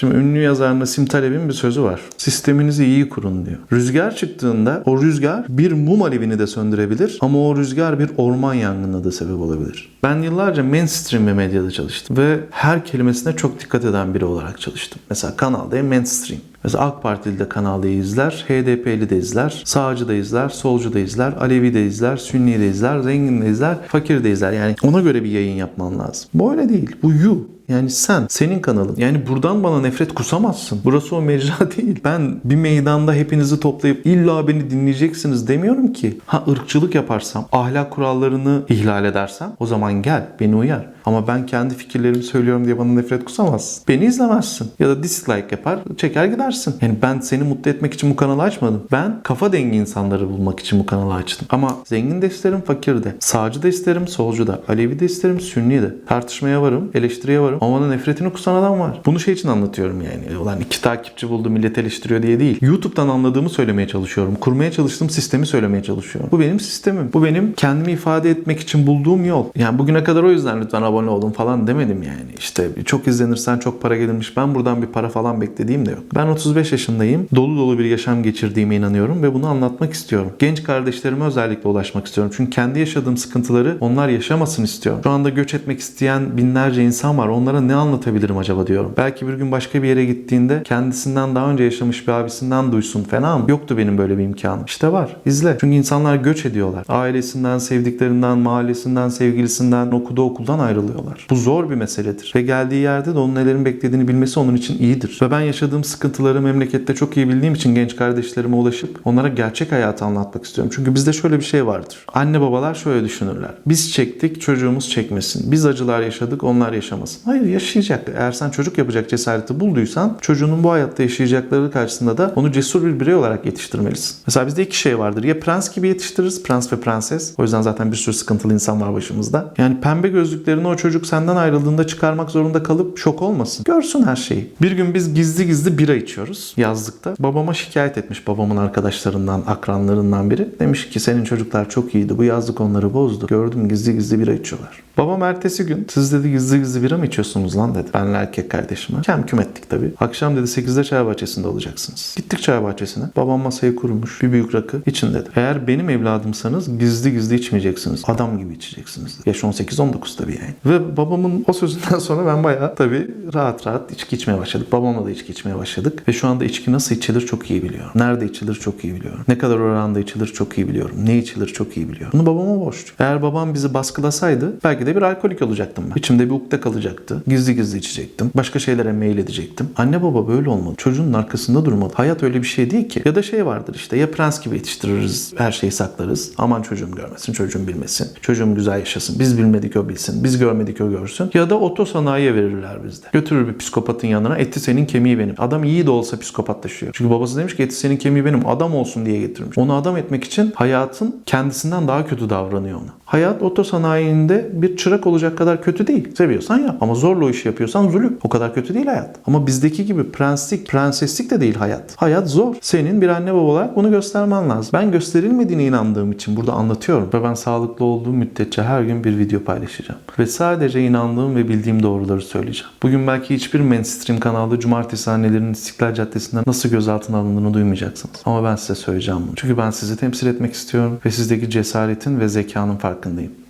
Şimdi ünlü yazar Nasim Taleb'in bir sözü var. Sisteminizi iyi kurun diyor. Rüzgar çıktığında o rüzgar bir mum alevini de söndürebilir ama o rüzgar bir orman yangınına da sebep olabilir. Ben yıllarca mainstream ve medyada çalıştım ve her kelimesine çok dikkat eden biri olarak çalıştım. Mesela Kanal D mainstream. Mesela AK Partili de Kanal D'yi izler, HDP'li de izler, sağcı da izler, solcu da izler, Alevi de izler, Sünni de izler, zengin de izler, fakir de izler. Yani ona göre bir yayın yapman lazım. Bu öyle değil. Bu you. Yani sen, senin kanalın. Yani buradan bana nefret kusamazsın. Burası o mecra değil. Ben bir meydanda hepinizi toplayıp illa beni dinleyeceksiniz demiyorum ki. Ha ırkçılık yaparsam, ahlak kurallarını ihlal edersem o zaman gel, beni uyar. Ama ben kendi fikirlerimi söylüyorum diye bana nefret kusamazsın. Beni izlemezsin. Ya da dislike yapar, çeker gidersin. Yani ben seni mutlu etmek için bu kanalı açmadım. Ben kafa dengi insanları bulmak için bu kanalı açtım. Ama zengin de isterim, fakir de. Sağcı da isterim, solcu da. Alevi de isterim, Sünni de. Tartışmaya varım, eleştiriye varım. Ama bana nefretini kusan adam var. Bunu şey için anlatıyorum yani. Ulan iki takipçi buldu millet eleştiriyor diye değil. YouTube'dan anladığımı söylemeye çalışıyorum. Kurmaya çalıştığım sistemi söylemeye çalışıyorum. Bu benim sistemim. Bu benim kendimi ifade etmek için bulduğum yol. Yani bugüne kadar o yüzden lütfen abone olun falan demedim yani. İşte çok izlenirsen çok para gelirmiş. Ben buradan bir para falan beklediğim de yok. Ben 35 yaşındayım. Dolu dolu bir yaşam geçirdiğime inanıyorum ve bunu anlatmak istiyorum. Genç kardeşlerime özellikle ulaşmak istiyorum. Çünkü kendi yaşadığım sıkıntıları onlar yaşamasın istiyorum. Şu anda göç etmek isteyen binlerce insan var. Onlara ne anlatabilirim acaba diyorum. Belki bir gün başka bir yere gittiğinde kendisinden daha önce yaşamış bir abisinden duysun. Fena mı? Yoktu benim böyle bir imkanım. İşte var. İzle. Çünkü insanlar göç ediyorlar. Ailesinden, sevdiklerinden, mahallesinden, sevgilisinden, okuduğu okuldan ayrılıyorlar. Bu zor bir meseledir. Ve geldiği yerde de onun nelerin beklediğini bilmesi onun için iyidir. Ve ben yaşadığım sıkıntıları memlekette çok iyi bildiğim için genç kardeşlerime ulaşıp onlara gerçek hayatı anlatmak istiyorum. Çünkü bizde şöyle bir şey vardır. Anne babalar şöyle düşünürler. Biz çektik, çocuğumuz çekmesin. Biz acılar yaşadık, onlar yaşamasın. Hayır yaşayacak. Eğer sen çocuk yapacak cesareti bulduysan çocuğunun bu hayatta yaşayacakları karşısında da onu cesur bir birey olarak yetiştirmelisin. Mesela bizde iki şey vardır. Ya prens gibi yetiştiririz. Prens ve prenses. O yüzden zaten bir sürü sıkıntılı insan var başımızda. Yani pembe gözlüklerini o çocuk senden ayrıldığında çıkarmak zorunda kalıp şok olmasın. Görsün her şeyi. Bir gün biz gizli gizli bira içiyoruz yazlıkta. Babama şikayet etmiş babamın arkadaşlarından, akranlarından biri. Demiş ki senin çocuklar çok iyiydi. Bu yazlık onları bozdu. Gördüm gizli gizli bira içiyorlar. Babam ertesi gün siz dedi gizli gizli bira mı içiyorsunuz lan dedi. Benle erkek kardeşime. Kem küm ettik tabii. Akşam dedi 8'de çay bahçesinde olacaksınız. Gittik çay bahçesine. Babam masayı kurmuş. Bir büyük rakı için dedi. Eğer benim evladımsanız gizli gizli içmeyeceksiniz. Adam gibi içeceksiniz. Yaş 18-19 tabii yani. Ve babamın o sözünden sonra ben bayağı tabii rahat rahat içki içmeye başladık. Babamla da içki içmeye başladık. Ve şu anda içki nasıl içilir çok iyi biliyorum. Nerede içilir çok iyi biliyorum. Ne kadar oranda içilir çok iyi biliyorum. Ne içilir çok iyi biliyorum. Bunu babama borçlu. Eğer babam bizi baskılasaydı belki de bir alkolik olacaktım ben. İçimde bir ukde kalacaktı. Gizli gizli içecektim. Başka şeylere meyil edecektim. Anne baba böyle olmalı. Çocuğun arkasında durmalı. Hayat öyle bir şey değil ki. Ya da şey vardır işte ya prens gibi yetiştiririz. Her şeyi saklarız. Aman çocuğum görmesin, çocuğum bilmesin. Çocuğum güzel yaşasın. Biz bilmedik o bilsin. Biz görmedik o görsün. Ya da otosanayiye verirler bizde. Götürür bir psikopatın yanına. Eti senin kemiği benim. Adam iyi de olsa psikopatlaşıyor. Çünkü babası demiş ki eti senin kemiği benim. Adam olsun diye getirmiş. Onu adam etmek için hayatın kendisinden daha kötü davranıyor ona. Hayat otosanayinde bir çırak olacak kadar kötü değil. Seviyorsan yap. Ama zorla o işi yapıyorsan zulüm. O kadar kötü değil hayat. Ama bizdeki gibi prenslik, prenseslik de değil hayat. Hayat zor. Senin bir anne baba olarak bunu göstermen lazım. Ben gösterilmediğine inandığım için burada anlatıyorum. Ve ben sağlıklı olduğum müddetçe her gün bir video paylaşacağım. Ve sadece inandığım ve bildiğim doğruları söyleyeceğim. Bugün belki hiçbir mainstream kanalda cumartesi annelerinin İstiklal Caddesi'nden nasıl gözaltına alındığını duymayacaksınız. Ama ben size söyleyeceğim bunu. Çünkü ben sizi temsil etmek istiyorum ve sizdeki cesaretin ve zekanın farkındayım. Аркани.